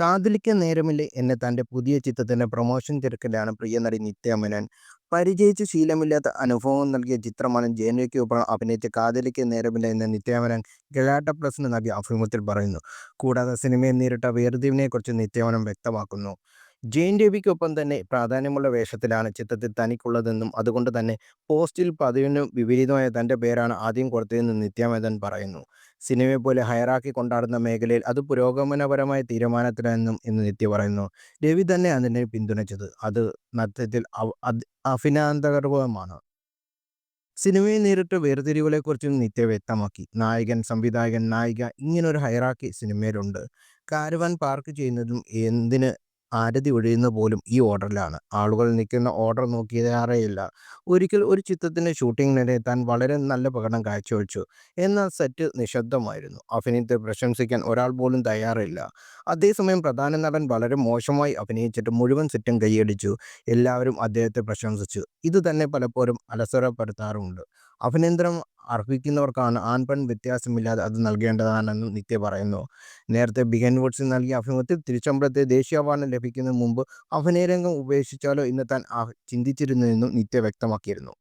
കാതലിക്കാൻ നേരമില്ലേ എന്ന തന്റെ പുതിയ ചിത്രത്തിന്റെ പ്രൊമോഷൻ തിരക്കിലാണ് നിത്യ മേനോൻ. പരിചയിച്ച് ശീലമില്ലാത്ത അനുഭവം നൽകിയ ചിത്രമാണ് ജയന്തിക്കൊപ്പം അഭിനയിച്ച കാതലിക്ക നേരമില്ല എന്ന് നിത്യാമനൻ മേനോൻ ഗലാട്ട പ്ലസിന് നൽകിയ അഭിമുഖത്തിൽ പറയുന്നു. കൂടാതെ സിനിമയിൽ നേരിട്ട വേർതിരിവിനെക്കുറിച്ച് നിത്യാമനൻ വ്യക്തമാക്കുന്നു. ജയൻ രവിക്കൊപ്പം തന്നെ പ്രാധാന്യമുള്ള വേഷത്തിലാണ് ചിത്രത്തിൽ തനിക്കുള്ളതെന്നും അതുകൊണ്ട് തന്നെ പോസ്റ്റിൽ പതിവിനു വിപരീതമായ തന്റെ പേരാണ് ആദ്യം കൊടുത്തതെന്ന് നിത്യാമേതൻ പറയുന്നു സിനിമയെ പോലെ ഹയറാക്കി കൊണ്ടാടുന്ന മേഖലയിൽ അത് പുരോഗമനപരമായ തീരുമാനത്തിലെന്നും എന്ന് നിത്യ പറയുന്നു. രവി തന്നെ അതിനെ പിന്തുണച്ചത് അത് നൃത്തത്തിൽ അഭിനന്ദനാർഹമാണ്. സിനിമയിൽ നേരിട്ട് വേർതിരിവുകളെക്കുറിച്ചും നിത്യ വ്യക്തമാക്കി. നായകൻ, സംവിധായകൻ, നായിക ഇങ്ങനൊരു ഹയറാക്കി സിനിമയിലുണ്ട്. കാരവാൻ പാർക്ക് ചെയ്യുന്നതും എന്തിന് ആരതി ഒഴിയുന്ന പോലും ഈ ഓർഡറിലാണ്. ആളുകൾ നിൽക്കുന്ന ഓർഡർ നോക്കിയതാറേയില്ല ഒരിക്കൽ ഒരു ചിത്രത്തിന്റെ ഷൂട്ടിങ്ങിനിടെ താൻ വളരെ നല്ല പ്രകടനം കാഴ്ചവെച്ചു. എന്നാൽ സെറ്റ് നിശബ്ദമായിരുന്നു അഭിനയത്തെ പ്രശംസിക്കാൻ ഒരാൾ പോലും തയ്യാറില്ല. അതേസമയം പ്രധാന നടൻ വളരെ മോശമായി അഭിനയിച്ചിട്ട് മുഴുവൻ സെറ്റും കൈയടിച്ചു എല്ലാവരും അദ്ദേഹത്തെ പ്രശംസിച്ചു. ഇത് തന്നെ പലപ്പോഴും അലസോരപ്പെടുത്താറുണ്ട്. അഭിനന്ദനം അർഹിക്കുന്നവർക്കാണ് ആൺ-പെൺ വ്യത്യാസമില്ലാതെ അത് നൽകേണ്ടതാണെന്ന് നിത്യ പറയുന്നു. നേരത്തെ ബിഗിൻ വുഡ്സിന് നൽകിയ അഭിമുഖത്തിൽ തിരുച്ചമ്പലത്തെ ദേശീയ അവാർഡിന് ലഭിക്കുന്നതിന് മുമ്പ് അഭിനയരംഗം ഉപേക്ഷിച്ചാലോ എന്ന് താൻ ചിന്തിച്ചിരുന്നുവെന്നും നിത്യ വ്യക്തമാക്കിയിരുന്നു.